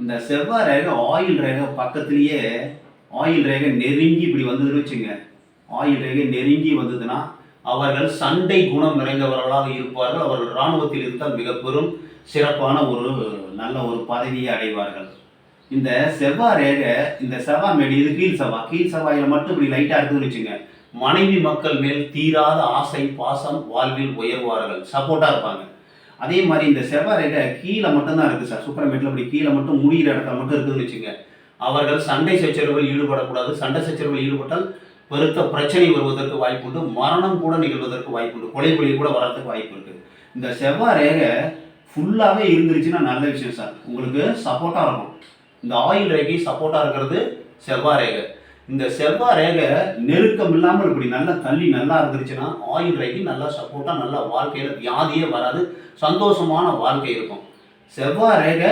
இந்த செவ்வாய் ரேகை ஆயில் ரேகை பக்கத்துலேயே ஆயில் ரேகை நெருங்கி இப்படி வந்ததுன்னு வச்சுங்க. ஆயில் ரேகை நெருங்கி வந்ததுன்னா அவர்கள் சண்டை குணம் நிறைந்தவர்களாக இருப்பார்கள். அவர்கள் இராணுவத்தில் இருந்தால் மிக பெரும் சிறப்பான ஒரு நல்ல ஒரு பதவியை அடைவார்கள். இந்த செவ்வாய் ரேகை இந்த செவ்வாய் மேடு இது கீழ் செவ்வாய் கீழ் செவ்வாயில் மட்டும் இப்படி லைட்டாக இருக்குதுன்னு வச்சுங்க. மனைவி மக்கள் மேல் தீராத ஆசை பாசம் வாழ்வில் உயர்வார்கள். சப்போர்ட்டாக இருப்பாங்க. அதே மாதிரி இந்த செவ்வாய் ரேகை கீழே மட்டும்தான் இருக்குது சார் சூப்பரமேட்டில் அப்படி கீழே மட்டும் முடிகிற இடத்துல மட்டும் இருக்குதுன்னு வச்சுங்க அவர்கள் சண்டை சச்சரவுகள் ஈடுபடக்கூடாது. சண்டை சச்சரவுகள் ஈடுபட்டால் பெருத்த பிரச்சனை வருவதற்கு வாய்ப்பு உண்டு. மரணம் கூட நிகழ்வதற்கு வாய்ப்பு உண்டு. கொலை கொலை கூட வர்றதுக்கு வாய்ப்பு இருக்குது இந்த செவ்வாய் ரேகை ஃபுல்லாகவே இருந்துருச்சுன்னா நல்ல விஷயம் சார் உங்களுக்கு சப்போர்ட்டாக இருக்கும். இந்த ஆயில் ரேகை சப்போர்ட்டாக இருக்கிறது செவ்வாய் ரேகை. இந்த செவ்வாய் ரேகை நெருக்கம் இல்லாமல் இப்படி நல்லா தள்ளி நல்லா இருந்துருச்சுன்னா ஆயுள் ரேகை நல்லா சப்போர்ட்டாக நல்லா வாழ்க்கையில் வியாதியே வராது சந்தோஷமான வாழ்க்கை இருக்கும். செவ்வாய் ரேகை